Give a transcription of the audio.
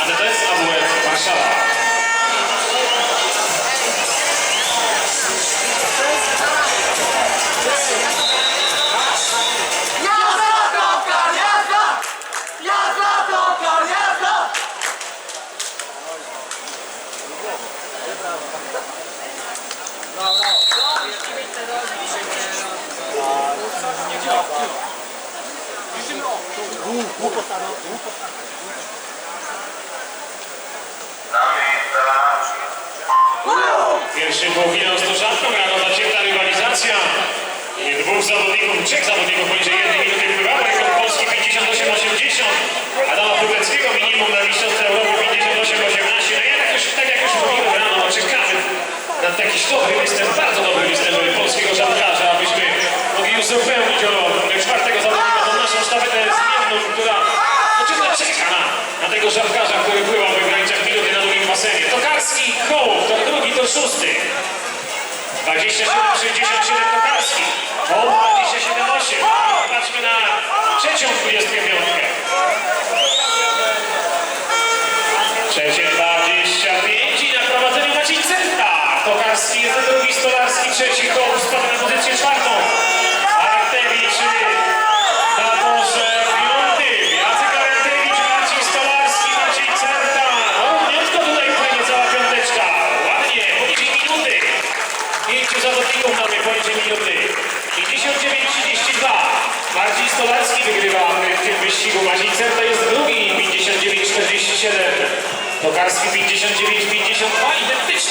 ale to ADS AWF Warszawa. Łupo staro, łupo staro. Krzyków i Ostoszanką. Rano zacięta rywalizacja. Dwóch zawodników, trzech zawodników poniżej jednej minuty wpływało. Rekord Polski 58-80. Adama Tureckiego minimum na Mistrzostwie Europy 58-18. No ja tak już, tak jak już mówiłem rano, czekamy na taki dobry występ, bardzo dobry występ polskiego żandarza, abyśmy mogli już uzupełnić o czwartego zawodnika tą naszą sztabę sztabetę zmienną, która oczywiście czeka na, na tego żandarza, który pływał w granicach minuty na drugim basenie. Tokarski Kołów, to 26, 27, 67 Tokarski. O, 27, 8. Patrzmy na trzecią 25. Trzecie 25 i na prowadzeniu Maciej Centa. Tokarski jest drugi, Stolarski trzeci, koło. Pięciu zawodników mamy poniżej minuty. 59-32. Marcin Stolarski wygrywa w tym wyścigu. Maciej Certa jest drugi. 59-47. Tokarski 59-52. Identyczny.